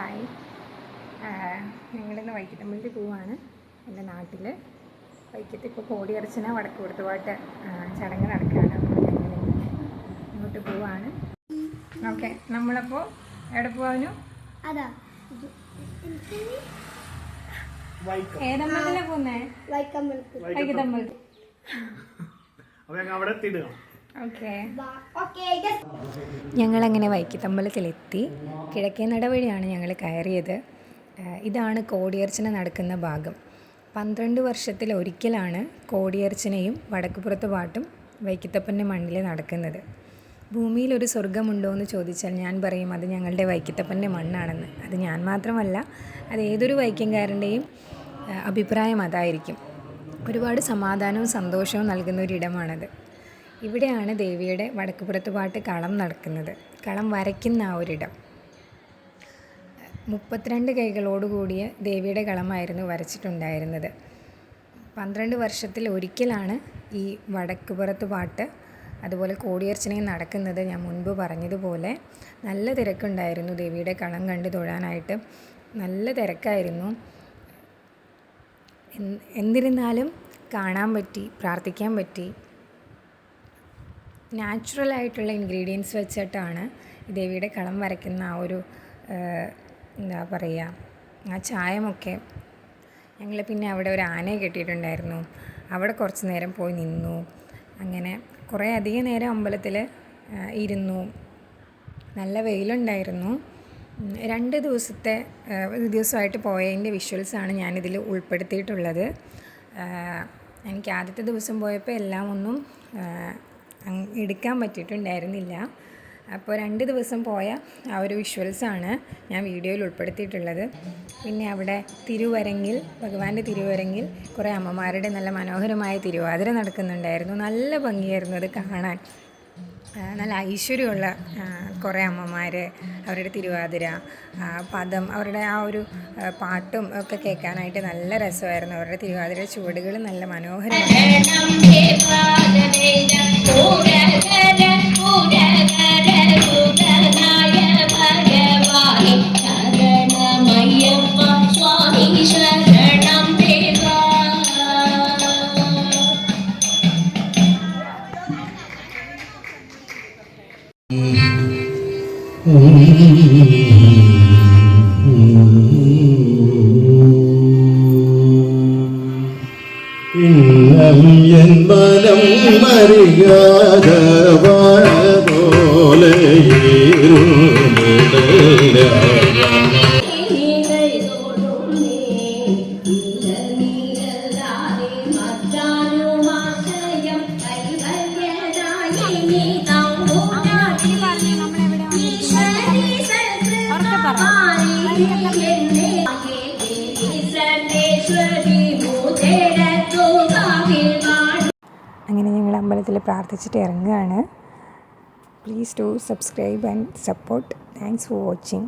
Hi. ഞങ്ങളിന്ന് വൈക്കത്തമ്പലത്തിൽ പോവാണ്. എന്റെ നാട്ടിൽ വൈക്കത്ത് ഇപ്പോൾ കോടിയർച്ചന വടക്ക് കൊടുത്തുപാട്ട് ചടങ്ങ് നടക്കുകയാണ് അപ്പോൾ ഞങ്ങൾ ഇങ്ങോട്ട് പോവാണ്. ഓക്കെ നമ്മളപ്പോൾ എവിടെ പോവാനു? അതാ. ഏതമ്പലത്തിലാണ് പോകുന്നേ വൈക്കത്തമ്പലത്തിൽ. ഓക്കെ. ഓക്കെ ഞങ്ങളങ്ങനെ വൈക്കത്തമ്പലത്തിലെത്തി. കിഴക്കേ നടവഴിയാണ് ഞങ്ങൾ കയറിയത്. ഇതാണ് കോടിയർച്ചന നടക്കുന്ന ഭാഗം. പന്ത്രണ്ട് വർഷത്തിൽ ഒരിക്കലാണ് കോടിയർച്ചനയും വടക്കുപുറത്ത് പാട്ടും വൈക്കത്തപ്പന്റെ മണ്ണിൽ നടക്കുന്നത്. ഭൂമിയിൽ ഒരു സ്വർഗമുണ്ടോ എന്ന് ചോദിച്ചാൽ ഞാൻ പറയും അത് ഞങ്ങളുടെ വൈക്കത്തപ്പന്റെ മണ്ണാണെന്ന്. അത് ഞാൻ മാത്രമല്ല അത് ഏതൊരു വൈക്കംകാരന്റെയും അഭിപ്രായം അതായിരിക്കും. ഒരുപാട് സമാധാനവും സന്തോഷവും നൽകുന്ന ഒരിടമാണത്. ഇവിടെയാണ് ദേവിയുടെ വടക്കുപുറത്ത് പാട്ട് കളം നടക്കുന്നത്. കളം വരയ്ക്കുന്ന ആ ഒരിടം. മുപ്പത്തിരണ്ട് കൈകളോടുകൂടിയ ദേവിയുടെ കളമായിരുന്നു വരച്ചിട്ടുണ്ടായിരുന്നത്. പന്ത്രണ്ട് വർഷത്തിൽ ഒരിക്കലാണ് ഈ വടക്കുപുറത്ത് പാട്ട് അതുപോലെ കോടിയർച്ചനയും നടക്കുന്നത് ഞാൻ മുൻപ് പറഞ്ഞതുപോലെ. നല്ല തിരക്കുണ്ടായിരുന്നു ദേവിയുടെ കളം കണ്ട് തൊഴാനായിട്ട്. നല്ല തിരക്കായിരുന്നു. എന്നിരുന്നാലും കാണാൻ പറ്റി പ്രാർത്ഥിക്കാൻ പറ്റി. നാച്ചുറൽ ആയിട്ടുള്ള ഇൻഗ്രീഡിയൻസ് വെച്ചിട്ടാണ് ദേവിയുടെ കളം വരയ്ക്കുന്ന ആ ഒരു എന്താ പറയുക ആ ചായമൊക്കെ. ഞങ്ങൾ പിന്നെ അവിടെ ഒരു ആനയെ കെട്ടിയിട്ടുണ്ടായിരുന്നു. അവിടെ കുറച്ച് നേരം പോയി നിന്നു. അങ്ങനെ കുറേ അധികം നേരം അമ്പലത്തിൽ ഇരുന്നു. നല്ല വെയിലുണ്ടായിരുന്നു. രണ്ട് ദിവസത്തെ ദിവസമായിട്ട് പോയതിന്റെ വിഷ്വൽസാണ് ഞാനിതിൽ ഉൾപ്പെടുത്തിയിട്ടുള്ളത്. എനിക്ക് ആദ്യത്തെ ദിവസം പോയപ്പോൾ എല്ലാം ഒന്നും എടുക്കാൻ പറ്റിയിട്ടുണ്ടായിരുന്നില്ല. അപ്പോൾ രണ്ട് ദിവസം പോയ ആ ഒരു വിഷ്വൽസാണ് ഞാൻ വീഡിയോയിൽ ഉൾപ്പെടുത്തിയിട്ടുള്ളത്. പിന്നെ അവിടെ തിരുവരങ്ങിൽ ഭഗവാന്റെ തിരുവരങ്ങിൽ കുറേ അമ്മമാരുടെ നല്ല മനോഹരമായ തിരുവാതിര നടക്കുന്നുണ്ടായിരുന്നു. നല്ല ഭംഗിയായിരുന്നു അത് കാണാൻ. നല്ല ഐശ്വര്യമുള്ള കുറേ അമ്മമാർ അവരുടെ തിരുവാതിര പദം അവരുടെ ആ ഒരു പാട്ടും ഒക്കെ കേൾക്കാനായിട്ട് നല്ല രസമായിരുന്നു. അവരുടെ തിരുവാതിര ചുവടുകൾ നല്ല മനോഹരമാണ് ഇന്നം എൻ ബലം മറിയാതെ പോലെ Thank you. അമ്പലത്തിൽ പ്രാർത്ഥിച്ചിട്ട് ഇറങ്ങുകയാണ്. Please to subscribe and support thanks for watching